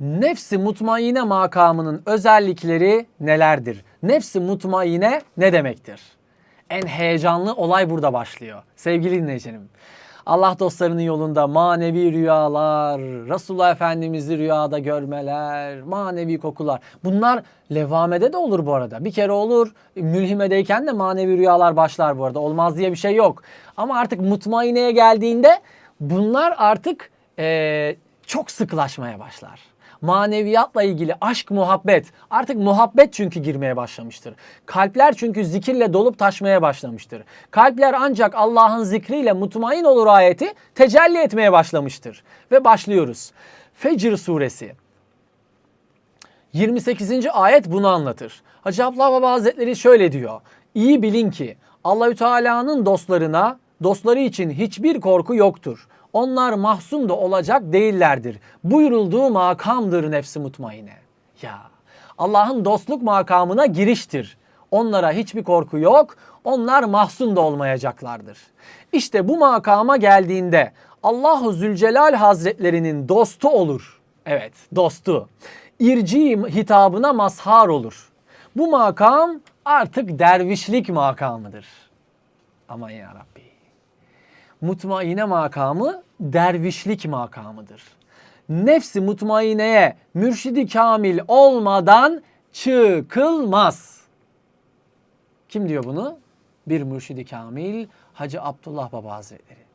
Nefsi mutmaine makamının özellikleri nelerdir? Nefsi mutmaine ne demektir? En heyecanlı olay burada başlıyor. Sevgili dinleyicilerim. Allah dostlarının yolunda manevi rüyalar, Resulullah Efendimiz'i rüyada görmeler, manevi kokular. Bunlar levamede de olur bu arada. Bir kere olur, mülhimedeyken de manevi rüyalar başlar bu arada. Olmaz diye bir şey yok. Ama artık mutmaineye geldiğinde bunlar artık eee, çok sıklaşmaya başlar maneviyatla ilgili aşk, muhabbet. Artık muhabbet çünkü girmeye başlamıştır. Kalpler çünkü zikirle dolup taşmaya başlamıştır. Kalpler ancak Allah'ın zikriyle mutmain olur ayeti tecelli etmeye başlamıştır. Ve başlıyoruz. Fecr suresi. 28. ayet bunu anlatır. Hacı Abdullah Baba Hazretleri şöyle diyor. İyi bilin ki Allahü Teala'nın dostlarına, dostları için hiçbir korku yoktur. Onlar mahzun da olacak değillerdir. Buyurulduğu makamdır nefsi mutmaine. Ya Allah'ın dostluk makamına giriştir. Onlara hiçbir korku yok. Onlar mahzun da olmayacaklardır. İşte bu makama geldiğinde Allahu Zülcelal Hazretlerinin dostu olur. Evet, dostu. İrci hitabına mazhar olur. Bu makam artık dervişlik makamıdır. Aman ya Rabbi. Mutmaine makamı dervişlik makamıdır. Nefsi mutmaineye mürşidi kamil olmadan çıkılmaz. Kim diyor bunu? Bir mürşidi kamil Hacı Abdullah Baba Hazretleri.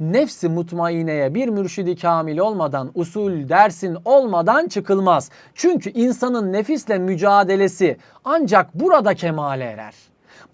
Nefsi mutmaineye bir mürşidi kamil olmadan, usul, dersin olmadan çıkılmaz. Çünkü insanın nefisle mücadelesi ancak burada kemale erer.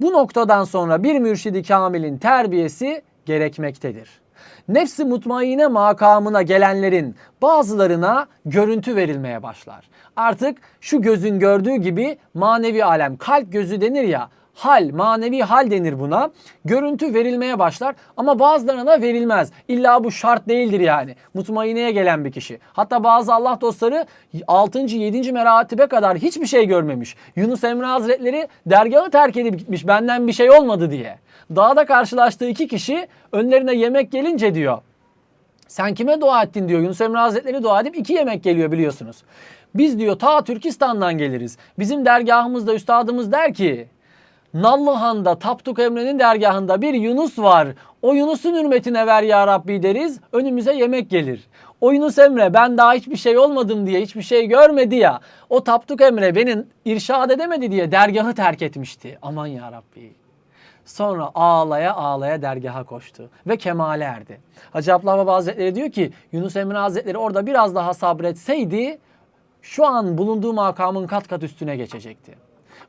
Bu noktadan sonra bir mürşidi kamilin terbiyesi gerekmektedir. Nefsi mutmaine makamına gelenlerin bazılarına görüntü verilmeye başlar. Artık şu gözün gördüğü gibi manevi alem, kalp gözü denir ya, hal, manevi hal denir buna. Görüntü verilmeye başlar ama bazılarına verilmez. İlla bu şart değildir yani. Mutmaineye gelen bir kişi. Hatta bazı Allah dostları 6. 7. meratibe kadar hiçbir şey görmemiş. Yunus Emre Hazretleri dergahı terk edip gitmiş benden bir şey olmadı diye. Dağda karşılaştığı iki kişi önlerine yemek gelince diyor. Sen kime dua ettin diyor. Yunus Emre Hazretleri dua edip iki yemek geliyor biliyorsunuz. Biz diyor ta Türkistan'dan geliriz. Bizim dergahımızda üstadımız der ki Nallıhan'da Tapduk Emre'nin dergahında bir Yunus var. O Yunus'un hürmetine ver ya Rabbi deriz. Önümüze yemek gelir. O Yunus Emre ben daha hiçbir şey olmadım diye hiçbir şey görmedi ya. O Tapduk Emre beni irşad edemedi diye dergahı terk etmişti. Aman ya Rabbi. Sonra ağlaya ağlaya dergaha koştu ve kemale erdi. Hacı Abdullah Baba Hazretleri diyor ki Yunus Emre Hazretleri orada biraz daha sabretseydi şu an bulunduğu makamın kat kat üstüne geçecekti.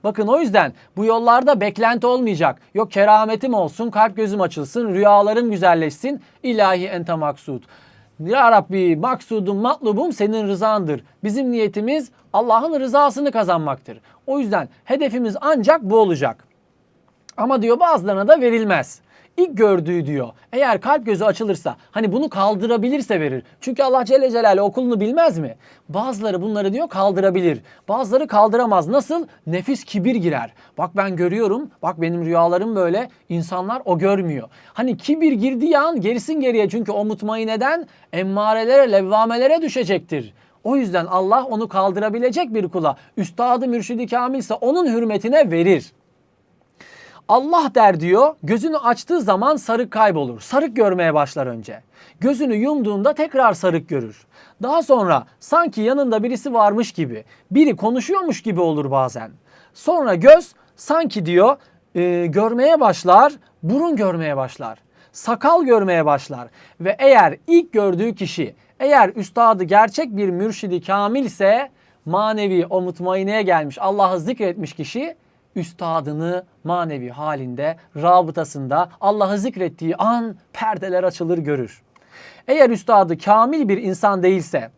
Bakın o yüzden bu yollarda beklenti olmayacak. Yok kerametim olsun, kalp gözüm açılsın, rüyalarım güzelleşsin. İlahi ente maksud. Ya Rabbi maksudum, matlubum senin rızandır. Bizim niyetimiz Allah'ın rızasını kazanmaktır. O yüzden hedefimiz ancak bu olacak. Ama diyor bazılarına da verilmez. İlk gördüğü diyor eğer kalp gözü açılırsa hani bunu kaldırabilirse verir. Çünkü Allah Celle Celaluhu okulunu bilmez mi? Bazıları bunları diyor kaldırabilir. Bazıları kaldıramaz. Nasıl? Nefis kibir girer. Bak ben görüyorum. Bak benim rüyalarım böyle. İnsanlar o görmüyor. Hani kibir girdiği an gerisin geriye. Çünkü o mutmaineden emmarelere, levvamelere düşecektir. O yüzden Allah onu kaldırabilecek bir kula, üstadı mürşidi kamilse onun hürmetine verir. Allah der diyor gözünü açtığı zaman sarık kaybolur. Sarık görmeye başlar önce. Gözünü yumduğunda tekrar sarık görür. Daha sonra sanki yanında birisi varmış gibi, biri konuşuyormuş gibi olur bazen. Sonra göz sanki diyor e, görmeye başlar, burun görmeye başlar. Sakal görmeye başlar. Ve eğer ilk gördüğü kişi eğer üstadı gerçek bir mürşidi kamilse manevi o mutmaineye gelmiş Allah'ı zikretmiş kişi üstadını manevi halinde, rabıtasında Allah'ı zikrettiği an perdeler açılır görür. Eğer üstadı kamil bir insan değilse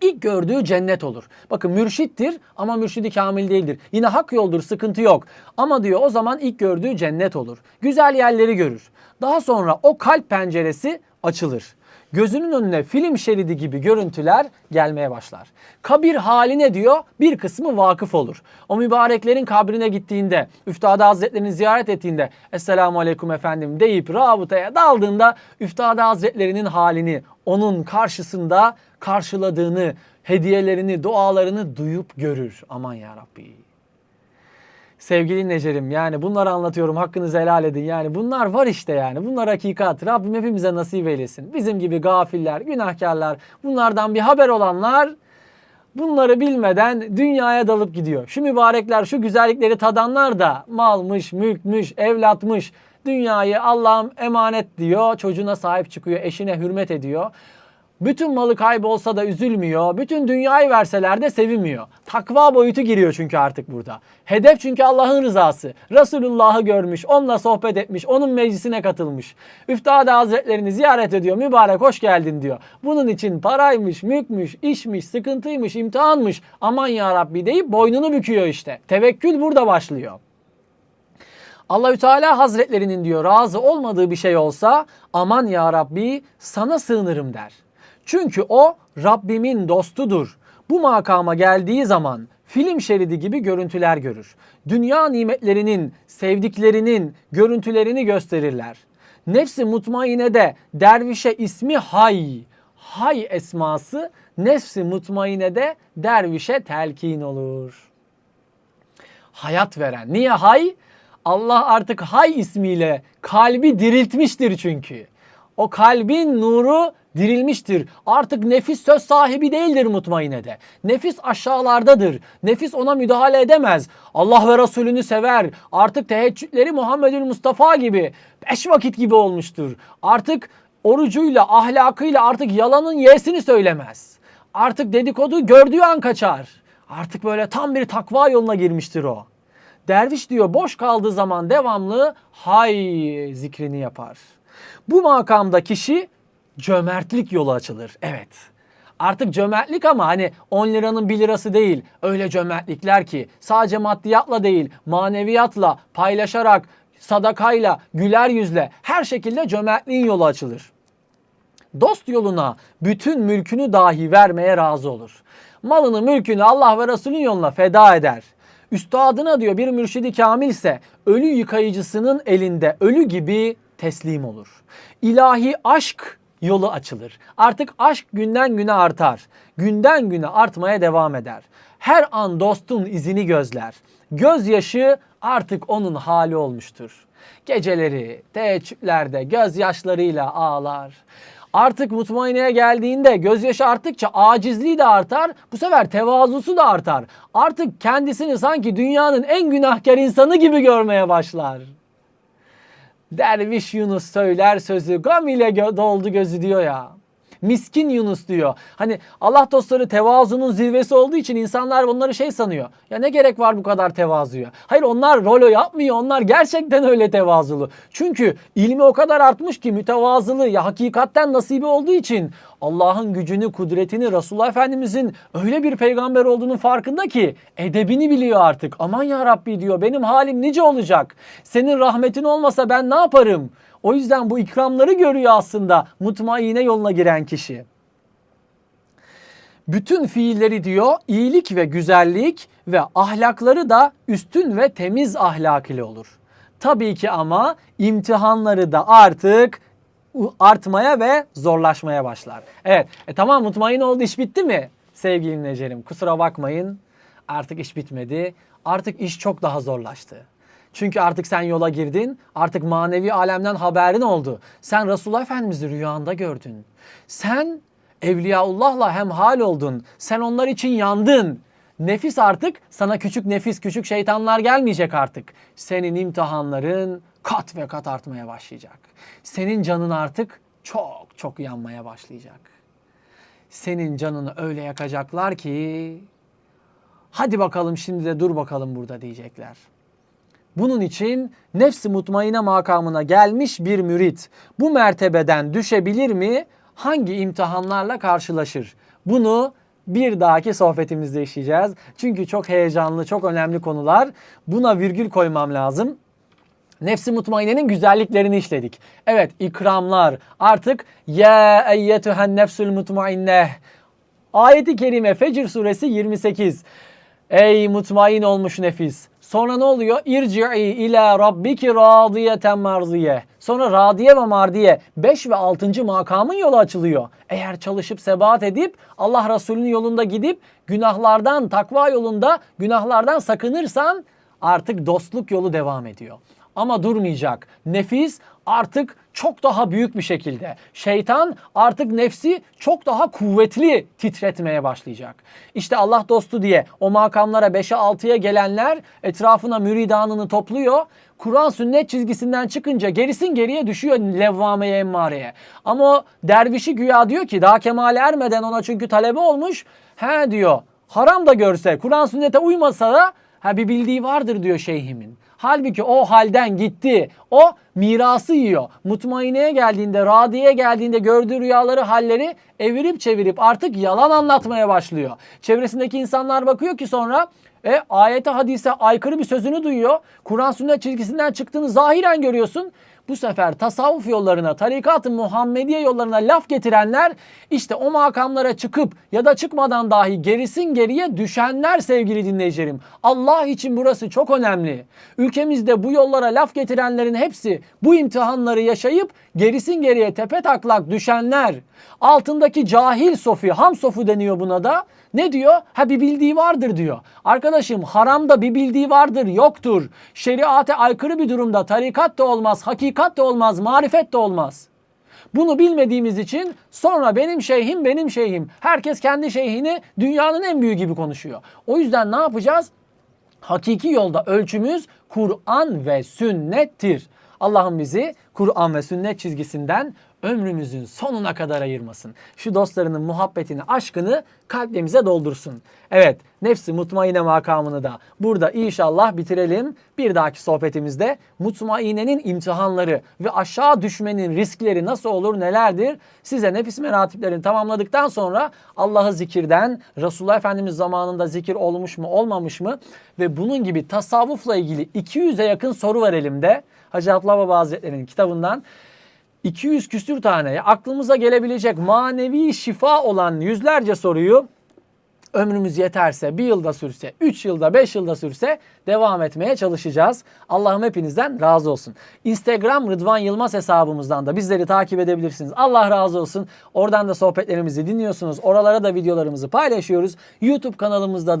ilk gördüğü cennet olur. Bakın mürşittir ama mürşidi kamil değildir. Yine hak yoldur sıkıntı yok. Ama diyor o zaman ilk gördüğü cennet olur. Güzel yerleri görür. Daha sonra o kalp penceresi açılır gözünün önüne film şeridi gibi görüntüler gelmeye başlar. Kabir haline diyor bir kısmı vakıf olur. O mübareklerin kabrine gittiğinde, Üftade Hazretlerini ziyaret ettiğinde Esselamu Aleyküm efendim deyip rabıtaya daldığında Üftade Hazretlerinin halini onun karşısında karşıladığını, hediyelerini, dualarını duyup görür. Aman ya Rabbi. Sevgili Necer'im yani bunları anlatıyorum hakkınızı helal edin. Yani bunlar var işte yani bunlar hakikat. Rabbim hepimize nasip eylesin. Bizim gibi gafiller, günahkarlar, bunlardan bir haber olanlar bunları bilmeden dünyaya dalıp gidiyor. Şu mübarekler, şu güzellikleri tadanlar da malmış, mülkmüş, evlatmış. Dünyayı Allah'ım emanet diyor. Çocuğuna sahip çıkıyor, eşine hürmet ediyor. Bütün malı kaybolsa da üzülmüyor. Bütün dünyayı verseler de sevinmiyor. Takva boyutu giriyor çünkü artık burada. Hedef çünkü Allah'ın rızası. Resulullah'ı görmüş, onunla sohbet etmiş, onun meclisine katılmış. Üftade Hazretlerini ziyaret ediyor. Mübarek hoş geldin diyor. Bunun için paraymış, mülkmüş, işmiş, sıkıntıymış, imtihanmış. Aman ya Rabbi deyip boynunu büküyor işte. Tevekkül burada başlıyor. Allahü Teala Hazretlerinin diyor razı olmadığı bir şey olsa aman ya Rabbi sana sığınırım der. Çünkü o Rabbimin dostudur. Bu makama geldiği zaman film şeridi gibi görüntüler görür. Dünya nimetlerinin, sevdiklerinin görüntülerini gösterirler. Nefsi mutmainede dervişe ismi hay. Hay esması nefsi mutmainede dervişe telkin olur hayat veren. Niye hay? Allah artık hay ismiyle kalbi diriltmiştir çünkü. O kalbin nuru dirilmiştir. Artık nefis söz sahibi değildir mutmainede. Nefis aşağılardadır. Nefis ona müdahale edemez. Allah ve Resulünü sever. Artık teheccüdleri Muhammedül Mustafa gibi, beş vakit gibi olmuştur. Artık orucuyla, ahlakıyla artık yalanın yersini söylemez. Artık dedikodu gördüğü an kaçar. Artık böyle tam bir takva yoluna girmiştir o. Derviş diyor boş kaldığı zaman devamlı hay zikrini yapar. Bu makamda kişi cömertlik yolu açılır. Evet. Artık cömertlik ama hani 10 liranın 1 lirası değil. Öyle cömertlikler ki sadece maddiyatla değil maneviyatla paylaşarak sadakayla güler yüzle her şekilde cömertliğin yolu açılır dost yoluna bütün mülkünü dahi vermeye razı olur. Malını mülkünü Allah ve Resulün yoluna feda eder. Üstadına diyor bir mürşidi kamilse ölü yıkayıcısının elinde ölü gibi teslim olur. İlahi aşk yolu açılır. Artık aşk günden güne artar. Günden güne artmaya devam eder. Her an dostun izini gözler. Gözyaşı artık onun hali olmuştur. Geceleri teheccüdlerde gözyaşlarıyla ağlar. Artık mutmaineye geldiğinde gözyaşı arttıkça acizliği de artar. Bu sefer tevazusu da artar. Artık kendisini sanki dünyanın en günahkar insanı gibi görmeye başlar. Derviş Yunus söyler sözü gam ile gö- doldu gözü diyor ya. Miskin Yunus diyor. Hani Allah dostları tevazunun zirvesi olduğu için insanlar bunları şey sanıyor. Ya ne gerek var bu kadar tevazuya? Hayır onlar rolo yapmıyor. Onlar gerçekten öyle tevazulu. Çünkü ilmi o kadar artmış ki mütevazılığı ya hakikatten nasibi olduğu için Allah'ın gücünü, kudretini, Resulullah Efendimizin öyle bir peygamber olduğunun farkında ki edebini biliyor artık. Aman ya Rabbi diyor benim halim nice olacak. Senin rahmetin olmasa ben ne yaparım? O yüzden bu ikramları görüyor aslında mutmaine yoluna giren kişi. Bütün fiilleri diyor iyilik ve güzellik ve ahlakları da üstün ve temiz ahlak ile olur. Tabii ki ama imtihanları da artık artmaya ve zorlaşmaya başlar. Evet e tamam mutmain oldu iş bitti mi? Sevgili dinleyicilerim kusura bakmayın artık iş bitmedi. Artık iş çok daha zorlaştı. Çünkü artık sen yola girdin. Artık manevi alemden haberin oldu. Sen Resulullah Efendimiz'i rüyanda gördün. Sen Evliyaullah'la hemhal oldun. Sen onlar için yandın. Nefis artık sana küçük nefis, küçük şeytanlar gelmeyecek artık. Senin imtihanların kat ve kat artmaya başlayacak. Senin canın artık çok çok yanmaya başlayacak. Senin canını öyle yakacaklar ki hadi bakalım şimdi de dur bakalım burada diyecekler. Bunun için nefsi mutmaine makamına gelmiş bir mürit bu mertebeden düşebilir mi? Hangi imtihanlarla karşılaşır? Bunu bir dahaki sohbetimizde işleyeceğiz. Çünkü çok heyecanlı, çok önemli konular. Buna virgül koymam lazım. Nefsi mutmainenin güzelliklerini işledik. Evet ikramlar artık ya eyyetühen nefsül mutmainne. Ayeti kerime Fecr suresi 28. Ey mutmain olmuş nefis Sonra ne oluyor? İrci'i ila rabbiki radiyeten marziye. Sonra radiye ve mardiye 5 ve 6. makamın yolu açılıyor. Eğer çalışıp sebat edip Allah Resulü'nün yolunda gidip günahlardan, takva yolunda günahlardan sakınırsan artık dostluk yolu devam ediyor. Ama durmayacak. Nefis artık çok daha büyük bir şekilde. Şeytan artık nefsi çok daha kuvvetli titretmeye başlayacak. İşte Allah dostu diye o makamlara 5'e 6'ya gelenler etrafına müridanını topluyor. Kur'an sünnet çizgisinden çıkınca gerisin geriye düşüyor levvameye emmareye. Ama o dervişi güya diyor ki daha kemale ermeden ona çünkü talebe olmuş. He diyor haram da görse Kur'an sünnete uymasa da ha bir bildiği vardır diyor şeyhimin. Halbuki o halden gitti. O mirası yiyor. Mutmaineye geldiğinde, radiye geldiğinde gördüğü rüyaları, halleri evirip çevirip artık yalan anlatmaya başlıyor. Çevresindeki insanlar bakıyor ki sonra e, ayete hadise aykırı bir sözünü duyuyor. Kur'an sünnet çizgisinden çıktığını zahiren görüyorsun. Bu sefer tasavvuf yollarına, tarikat-ı Muhammediye yollarına laf getirenler işte o makamlara çıkıp ya da çıkmadan dahi gerisin geriye düşenler sevgili dinleyicilerim. Allah için burası çok önemli. Ülkemizde bu yollara laf getirenlerin hepsi bu imtihanları yaşayıp gerisin geriye tepe taklak düşenler. Altındaki cahil sofi, ham sofu deniyor buna da. Ne diyor? Ha bir bildiği vardır diyor. Arkadaşım haramda bir bildiği vardır yoktur. Şeriate aykırı bir durumda tarikat da olmaz, hakikat da olmaz, marifet de olmaz. Bunu bilmediğimiz için sonra benim şeyhim benim şeyhim. Herkes kendi şeyhini dünyanın en büyüğü gibi konuşuyor. O yüzden ne yapacağız? Hakiki yolda ölçümüz Kur'an ve sünnettir. Allah'ım bizi Kur'an ve sünnet çizgisinden ömrümüzün sonuna kadar ayırmasın. Şu dostlarının muhabbetini, aşkını kalplerimize doldursun. Evet, nefsi mutmaine makamını da burada inşallah bitirelim. Bir dahaki sohbetimizde mutmainenin imtihanları ve aşağı düşmenin riskleri nasıl olur, nelerdir? Size nefis meratiplerini tamamladıktan sonra Allah'ı zikirden, Resulullah Efendimiz zamanında zikir olmuş mu, olmamış mı? Ve bunun gibi tasavvufla ilgili 200'e yakın soru var elimde. Hacı Abdullah Baba Hazretleri'nin kitabından. 200 küsür tane aklımıza gelebilecek manevi şifa olan yüzlerce soruyu ömrümüz yeterse, bir yılda sürse, üç yılda, beş yılda sürse devam etmeye çalışacağız. Allah'ım hepinizden razı olsun. Instagram Rıdvan Yılmaz hesabımızdan da bizleri takip edebilirsiniz. Allah razı olsun. Oradan da sohbetlerimizi dinliyorsunuz. Oralara da videolarımızı paylaşıyoruz. YouTube kanalımızda da